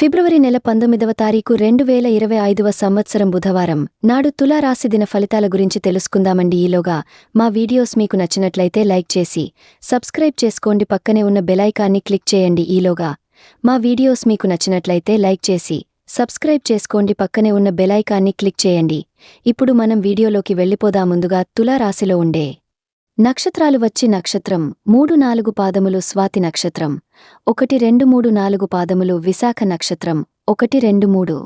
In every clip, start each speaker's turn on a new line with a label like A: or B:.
A: ఫిబ్రవరి నెల పంతొమ్మిదవ తారీఖు రెండు వేల ఇరవై ఐదవ సంవత్సరం బుధవారం. నాడు తులారాశి దిన ఫలితాల గురించి తెలుసుకుందామండి. ఈలోగా మా వీడియోస్ మీకు నచ్చినట్లయితే లైక్ చేసి సబ్స్క్రైబ్ చేసుకోండి. పక్కనే ఉన్న బెలైకాన్ని క్లిక్ చేయండి. ఈలోగా మా వీడియోస్ మీకు నచ్చినట్లయితే లైక్ చేసి సబ్స్క్రైబ్ చేసుకోండి. పక్కనే ఉన్న బెలైకాన్ని క్లిక్ చేయండి. ఇప్పుడు మనం వీడియోలోకి వెళ్ళిపోదా. ముందుగా తులారాశిలో ఉండే నక్షత్రాలు వచ్చి నక్షత్రం మూడు నాలుగు పాదములు స్వాతి నక్షత్రం ఒకటి రెండు మూడు నాలుగు పాదములు విశాఖ నక్షత్రం ఒకటి రెండు మూడు.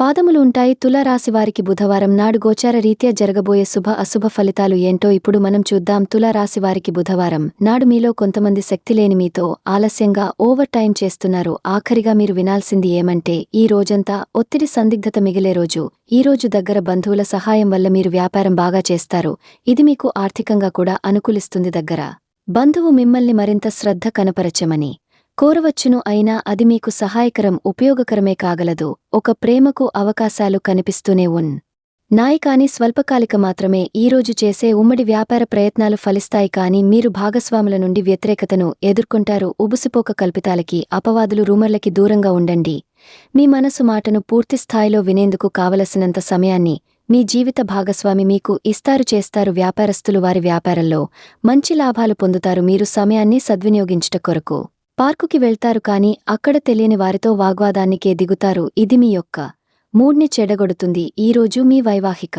A: పాదములు ఉంటాయి తులారాశివారికి బుధవారం నాడు గోచార రీత్యా జరగబోయే శుభ అశుభ ఫలితాలు ఏంటో ఇప్పుడు మనం చూద్దాం. తులారాశివారికి బుధవారం నాడు మీలో కొంతమంది శక్తిలేని మీతో ఆలస్యంగా ఓవర్ టైం చేస్తున్నారు. ఆఖరిగా మీరు వినాల్సింది ఏమంటే ఈ రోజంతా ఒత్తిడి సందిగ్ధత మిగిలే రోజు. ఈ రోజు దగ్గర బంధువుల సహాయం వల్ల మీరు వ్యాపారం బాగా చేస్తారు. ఇది మీకు ఆర్థికంగా కూడా అనుకూలిస్తుంది దగ్గర. బంధువు మిమ్మల్ని మరింత శ్రద్ధ కనపరచమని. కోరవచ్చును అయినా అది మీకు సహాయకరం ఉపయోగకరమే కాగలదు. ఒక ప్రేమకు అవకాశాలు కనిపిస్తూనే ఉన్. నాయకాని స్వల్పకాలిక మాత్రమే ఈరోజు చేసే ఉమ్మడి వ్యాపార ప్రయత్నాలు ఫలిస్తాయి కాని మీరు భాగస్వాముల నుండి వ్యతిరేకతను ఎదుర్కొంటారు. ఉబుసిపోక కల్పితాలకి అపవాదులు రూమర్లకి దూరంగా ఉండండి. మీ మనసు మాటను పూర్తిస్థాయిలో వినేందుకు కావలసినంత సమయాన్ని మీ జీవిత భాగస్వామి మీకు ఇస్తారు చేస్తారు వ్యాపారస్తులు వారి వ్యాపారంలో. మంచి లాభాలు పొందుతారు మీరు సమయాన్ని సద్వినియోగించుట కొరకు. పార్కుకి వెళ్తారు కాని అక్కడ తెలియని వారితో వాగ్వాదానికే దిగుతారు. ఇది మీ యొక్క మూడ్ని చెడగొడుతుంది. ఈరోజు మీ వైవాహిక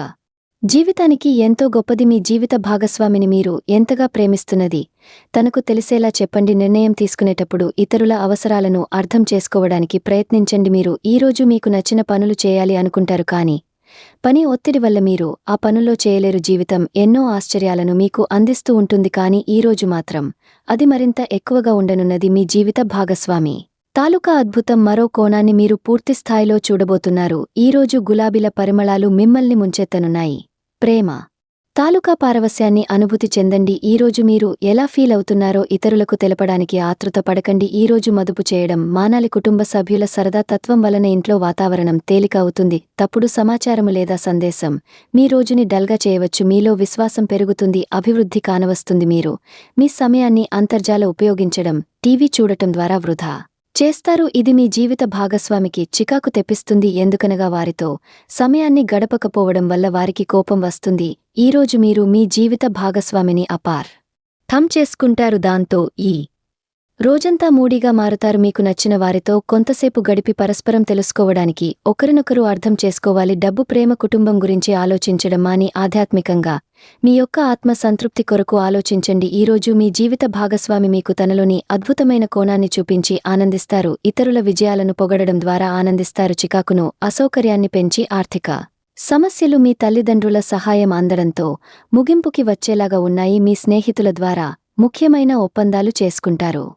A: జీవితానికి ఎంతో గొప్పది మీ జీవిత భాగస్వామిని మీరు ఎంతగా ప్రేమిస్తున్నది. తనకు తెలిసేలా చెప్పండి. నిర్ణయం తీసుకునేటప్పుడు ఇతరుల అవసరాలను అర్థం చేసుకోవడానికి ప్రయత్నించండి. మీరు ఈరోజు మీకు నచ్చిన పనులు చేయాలి అనుకుంటారు కాని పని ఒత్తిడి వల్ల మీరు ఆ పనుల్లో చేయలేరు జీవితం. ఎన్నో ఆశ్చర్యాలను మీకు అందిస్తూ ఉంటుంది కాని ఈరోజు మాత్రం అది మరింత ఎక్కువగా ఉండనున్నది మీ జీవిత భాగస్వామి. తాలూకా అద్భుతం మరో కోణాన్ని మీరు పూర్తిస్థాయిలో చూడబోతున్నారు. ఈరోజు గులాబీల పరిమళాలు మిమ్మల్ని ముంచెత్తనున్నాయి. ప్రేమ. తాలూకా పారవస్యాన్ని అనుభూతి చెందండి. ఈరోజు మీరు ఎలా ఫీల్ అవుతున్నారో ఇతరులకు తెలపడానికి ఆతృత పడకండి. ఈరోజు మదుపు చేయడం మానాలి కుటుంబ సభ్యుల సరదా తత్వం వలన ఇంట్లో వాతావరణం తేలిక అవుతుంది. తప్పుడు సమాచారము లేదా సందేశం మీ రోజుని డల్గా చేయవచ్చు. మీలో విశ్వాసం పెరుగుతుంది అభివృద్ధి కానవస్తుంది మీరు. మీ సమయాన్ని అంతర్జాల ఉపయోగించడం టీవీ చూడటం ద్వారా వృధా. చేస్తారు ఇది మీ జీవిత భాగస్వామికి చికాకు తెప్పిస్తుంది ఎందుకనగా వారితో సమయాన్ని గడపకపోవడం వల్ల వారికి కోపం వస్తుంది. ఈరోజు మీరు మీ జీవిత భాగస్వామిని అపార్. థమ్ చేసుకుంటారు దాంతో ఈ రోజంతా మూడీగా మారుతారు మీకు నచ్చిన వారితో కొంతసేపు గడిపి పరస్పరం తెలుసుకోవడానికి ఒకరినొకరు అర్థం చేసుకోవాలి. డబ్బు ప్రేమ కుటుంబం గురించి ఆలోచించడం మాని ఆధ్యాత్మికంగా. మీ యొక్క ఆత్మ సంతృప్తి కొరకు ఆలోచించండి. ఈరోజు మీ జీవిత భాగస్వామి మీకు తనలోని అద్భుతమైన కోణాన్ని చూపించి ఆనందిస్తారు. ఇతరుల విజయాలను పొగడడం ద్వారా ఆనందిస్తారు. చికాకును అసౌకర్యాన్ని పెంచి ఆర్థిక సమస్యలు మీ తల్లిదండ్రుల సహాయం అందడంతో ముగింపుకి వచ్చేలాగా ఉన్నాయి. మీ స్నేహితుల ద్వారా ముఖ్యమైన ఒప్పందాలు చేసుకుంటారు.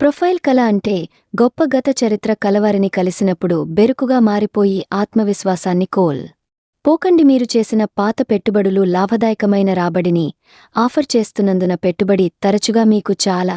A: ప్రొఫైల్ కళ అంటే గొప్ప గత చరిత్ర కలవారిని కలిసినప్పుడు బెరుకుగా మారిపోయి ఆత్మవిశ్వాసాన్ని కోల్. పోకండి మీరు చేసిన పాత పెట్టుబడులు లాభదాయకమైన రాబడిని ఆఫర్ చేస్తున్నందున పెట్టుబడి తరచుగా మీకు చాలా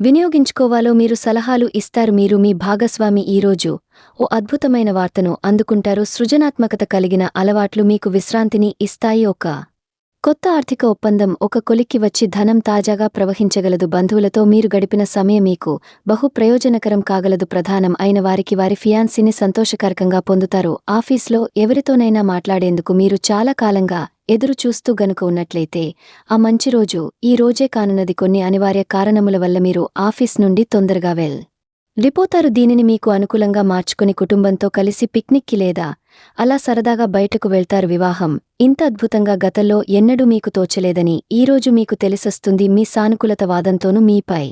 A: వినియోగించుకోవాలో మీరు సలహాలు ఇస్తారు మీరు మీ భాగస్వామి ఈరోజు ఓ అద్భుతమైన వార్తను అందుకుంటారు సృజనాత్మకత కలిగిన అలవాట్లు మీకు విశ్రాంతిని ఇస్తాయి. ఒక కొత్త ఆర్థిక ఒప్పందం ఒక కొలిక్కి వచ్చి ధనం తాజాగా ప్రవహించగలదు. బంధువులతో మీరు గడిపిన సమయం మీకు బహు ప్రయోజనకరం కాగలదు. ప్రధానం అయిన వారికి వారి ఫియాన్సీని సంతోషకరకంగా పొందుతారు. ఆఫీస్లో ఎవరితోనైనా మాట్లాడేందుకు మీరు చాలా కాలంగా ఎదురు చూస్తూ గనుక ఉన్నట్లయితే ఆ మంచి రోజు ఈ రోజే కానున్నది కొన్ని అనివార్య కారణముల వల్ల మీరు ఆఫీస్ నుండి తొందరగా వెల్. రిపోతారు దీనిని మీకు అనుకూలంగా మార్చుకుని కుటుంబంతో కలిసి పిక్నిక్కి లేదా అలా సరదాగా బయటకు వెళ్తారు వివాహం. ఇంత అద్భుతంగా గతంలో ఎన్నడూ మీకు తోచలేదని ఈరోజు మీకు తెలిసొస్తుంది మీ సానుకూలత వాదంతోనూ మీపై.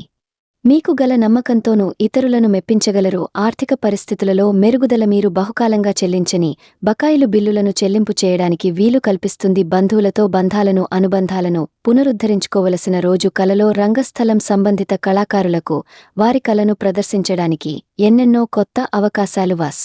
A: మీకు గల నమ్మకంతోనూ ఇతరులను మెప్పించగలరు. ఆర్థిక పరిస్థితులలో మెరుగుదల మీరు బహుకాలంగా చెల్లించని బకాయిలు బిల్లులను చెల్లింపు చేయడానికి వీలు కల్పిస్తుంది బంధువులతో బంధాలను అనుబంధాలను పునరుద్ధరించుకోవలసిన రోజు కలలో రంగస్థలం సంబంధిత కళాకారులకు వారి కళను ప్రదర్శించడానికి ఎన్నెన్నో కొత్త అవకాశాలు వాస్.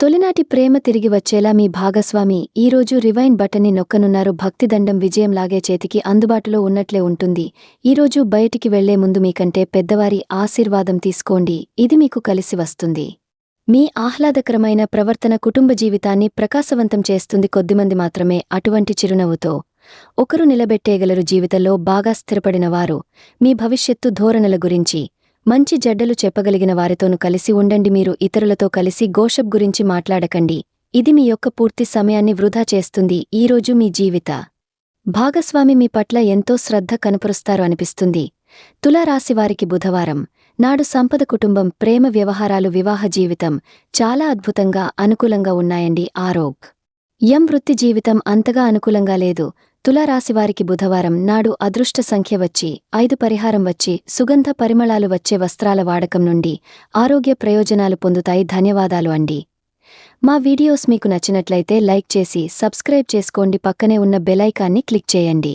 A: తొలినాటి ప్రేమ తిరిగి వచ్చేలా మీ భాగస్వామి ఈరోజు రివైన్ బటన్ని నొక్కనున్నారు భక్తిదండం విజయంలాగే చేతికి అందుబాటులో ఉన్నట్లే ఉంటుంది. ఈరోజు బయటికి వెళ్ళే ముందు మీకంటే పెద్దవారి ఆశీర్వాదం తీసుకోండి. ఇది మీకు కలిసి వస్తుంది. మీ ఆహ్లాదకరమైన ప్రవర్తన కుటుంబ జీవితాన్ని ప్రకాశవంతం చేస్తుంది కొద్దిమంది మాత్రమే అటువంటి చిరునవ్వుతో. ఒకరు నిలబెట్టేగలరు జీవితంలో బాగా స్థిరపడినవారు మీ భవిష్యత్తు ధోరణుల గురించి. మంచి జడ్డలు చెప్పగలిగిన వారితోనూ కలిసి ఉండండి మీరు ఇతరులతో కలిసి గోషప్ గురించి మాట్లాడకండి. ఇది మీ యొక్క పూర్తి సమయాన్ని వృధా చేస్తుంది. ఈరోజు మీ జీవిత భాగస్వామి మీ పట్ల ఎంతో శ్రద్ధ కనపరుస్తారు అనిపిస్తుంది. తులారాశివారికి బుధవారం నాడు సంపద కుటుంబం ప్రేమ వ్యవహారాలు వివాహ జీవితం చాలా అద్భుతంగా అనుకూలంగా ఉన్నాయండి. ఆరోగ్. యం వృత్తి జీవితం అంతగా అనుకూలంగా లేదు. తులారాశివారికి బుధవారం నాడు అదృష్ట సంఖ్య వచ్చి ఐదు పరిహారం వచ్చి సుగంధ పరిమళాలు వచ్చే వస్త్రాల వాడకం నుండి ఆరోగ్య ప్రయోజనాలు పొందుతాయి ధన్యవాదాలు అండి. మా వీడియోస్ మీకు నచ్చినట్లయితే లైక్ చేసి సబ్స్క్రైబ్ చేసుకోండి పక్కనే ఉన్న బెలైకాన్ని క్లిక్ చేయండి.